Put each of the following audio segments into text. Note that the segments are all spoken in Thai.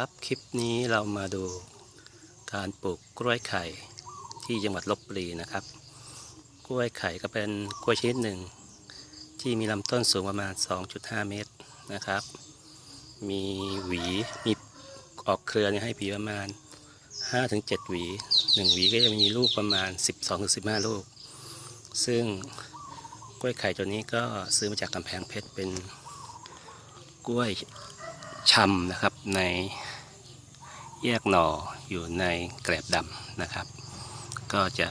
ครับคลิปนี้เรามาดูการปลูกกล้วยไข่ที่จังหวัดลบบุรีนะครับ กล้วยไข่ก็เป็นกล้วยชนิดหนึ่ง ที่มีลำต้นสูงประมาณ 2.5 เมตรนะครับ มีหวีมีออกเครือนให้ผีประมาณ 5-7 หวี 1 หวีก็จะมีลูกประมาณ 12-15 ลูก ซึ่งกล้วยไข่ตัวนี้ก็ซื้อมาจากกำแพงเพชรเป็นกล้วย ชำนะครับในแยกหน่ออยู่ในแกลบดำนะครับ ก็จะ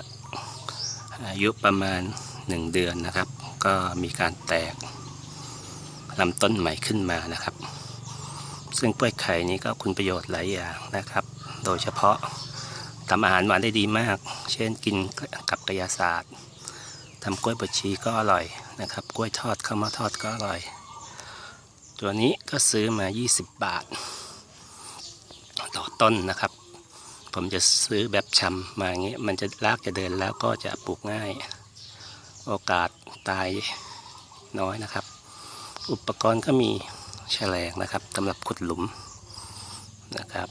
อายุประมาณ 1 เดือนนะครับ ก็มีการแตกลำต้นใหม่ขึ้นมานะครับ ซึ่งกล้วยไข่นี้ก็คุณประโยชน์หลายอย่างนะครับ โดยเฉพาะทำอาหารหวานได้ดีมาก เช่นกินกับกระยาศาสตร์ทำกล้วยบดชีก็อร่อยนะครับ กล้วยทอดข้าวมาทอดก็อร่อย ตัวนี้ก็ซื้อมา 20 บาท ต่อต้นนะครับ ผมจะซื้อแบบชำมาอย่างเงี้ยมันจะรากจะเดินแล้วก็จะปลูกง่าย โอกาสตายน้อยนะครับ อุปกรณ์ก็มีแฉลงนะครับสำหรับขุดหลุมนะครับ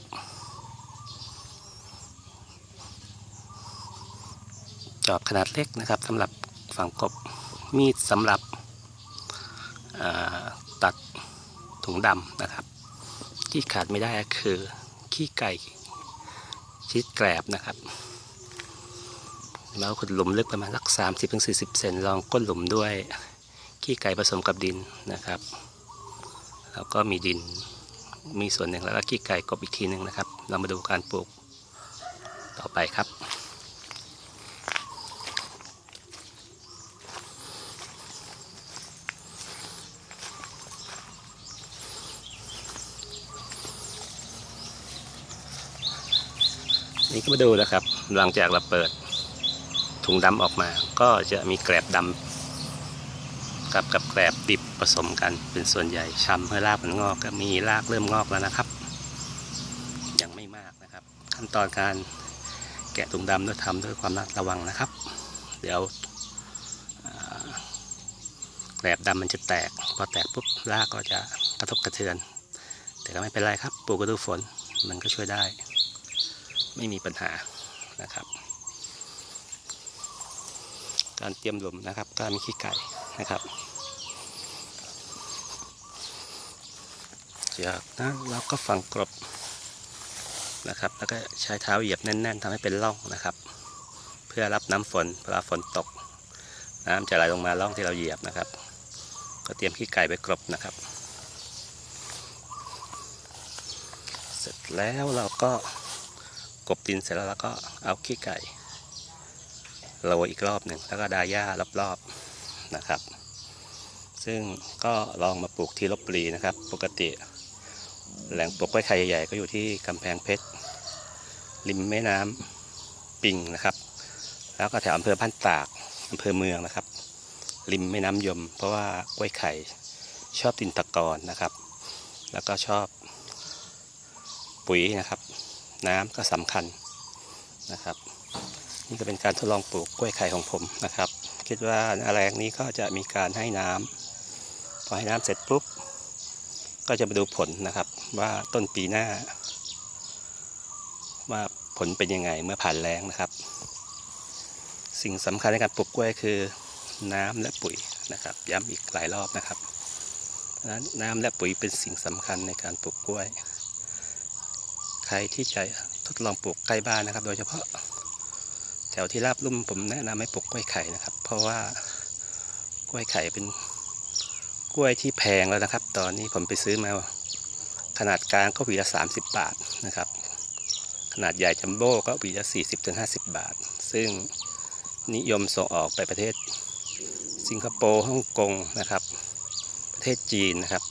จอบขนาดเล็กนะครับสำหรับฝังกบมีดสำหรับ ถุงดำนะครับ ที่ขาดไม่ได้คือขี้ไก่ชิดแกลบนะครับ แล้วขุดหลุมลึกประมาณสัก 3 0ถึง40 เซนลองก้นหลุมด้วยขี้ไก่ผสมกับดินนะครับ แล้วก็มีดินมีส่วนหนึ่งแล้วก็ขี้ไก่กบอีกทีหนึ่งนะครับ เรามาดูการปลูกต่อไปครับ นี่ก็มาดูนะครับ หลังจากเราเปิดถุงดำออกมา ก็จะมีแกลบดำกับกับแกลบดิบผสมกันเป็นส่วนใหญ่ชำเพื่อรากมันงอกก็มีรากเริ่มงอกแล้วนะครับ ยังไม่มากนะครับ ขั้นตอนการแกะถุงดำต้องทำด้วยความระวังนะครับ เดี๋ยวแกลบดำมันจะแตก พอแตกปุ๊บรากก็จะกระทบกระเทือน แต่ก็ไม่เป็นไรครับปลูกกระดูฝนมันก็ช่วยได้ ไม่มีปัญหานะครับ การเตรียมหลุมนะครับ การมีขี้ไก่นะครับจากนั้นเราก็ฝังกรบนะครับ แล้วก็ใช้เท้าเหยียบแน่น ๆทำให้เป็นร่องนะครับ เพื่อรับน้ำฝนเวลาฝนตก น้ำจะไหลลงมาร่องที่เราเหยียบนะครับ ก็เตรียมขี้ไก่ไปกรบนะครับ เสร็จแล้วเราก็ กบดินเสร็จแล้วเราก็เอาขี้ไก่โรยอีกรอบหนึ่งแล้วก็ดาหญ้ารอบๆนะครับ ซึ่งก็ลองมาปลูกที่ลบบุรีนะครับ ปกติแหล่งปลูกกล้วยไข่ใหญ่ๆก็อยู่ที่กำแพงเพชรริมแม่น้ำปิงนะครับ แล้วก็แถวอำเภอพันตากอำเภอเมืองนะครับ ริมแม่น้ำยม เพราะว่ากล้วยไข่ชอบดินตะกอนนะครับ แล้วก็ชอบปุ๋ยนะครับ น้ำก็สำคัญนะครับ นี่ก็เป็นการทดลองปลูกกล้วยไข่ของผมนะครับ คิดว่าแรงนี้ก็จะมีการให้น้ำพอให้น้ำเสร็จปุ๊บก็จะมาดูผลนะครับ ว่าต้นปีหน้า ว่าผลเป็นยังไงเมื่อผ่านแรงนะครับ สิ่งสำคัญในการปลูกกล้วยคือน้ำและปุ๋ยนะครับ ย้ำอีกหลายรอบนะครับนั้นน้ำและปุ๋ยเป็นสิ่งสำคัญในการปลูกกล้วย รที่จะทดลองปลูกใกล้บ้านนะครับ โดยเฉพาะแถวที่ราบลุ่มผมแนะนำให้ปลูกกล้วยไข่นะครับ เพราะว่ากล้วยไข่เป็นกล้วยที่แพงแล้วนะครับ ตอนนี้ผมไปซื้อมาขนาดกลางก็หวีละ 30 บาทนะครับ ขนาดใหญ่จัมโบ้ก็หวีละ 40-50 บาท ซึ่งนิยมส่งออกไปประเทศสิงคโปร์ฮ่องกงนะครับ ประเทศจีนนะครับ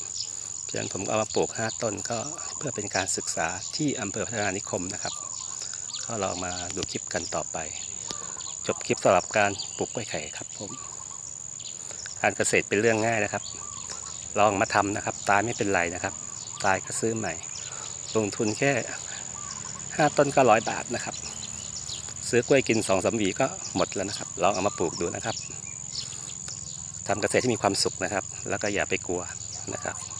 ฉะนั้นผมก็เอามาปลูก 5 ต้นก็เพื่อเป็นการศึกษาที่อำเภอพัฒนานิคมนะครับก็ลองมาดูคลิปกันต่อไป จบคลิปสำหรับการปลูกกล้วยไข่ครับผมการเกษตรเป็นเรื่องง่ายนะครับ ลองมาทำนะครับ ตายไม่เป็นไรนะครับ ตายก็ซื้อใหม่ ลงทุนแค่ 5 ต้นก็ร้อยบาทนะครับ ซื้อกล้วยกินสองสามหวีก็หมดแล้วนะครับ ลองเอามาปลูกดูนะครับทำเกษตรที่มีความสุขนะครับ แล้วก็อย่าไปกลัวนะครับ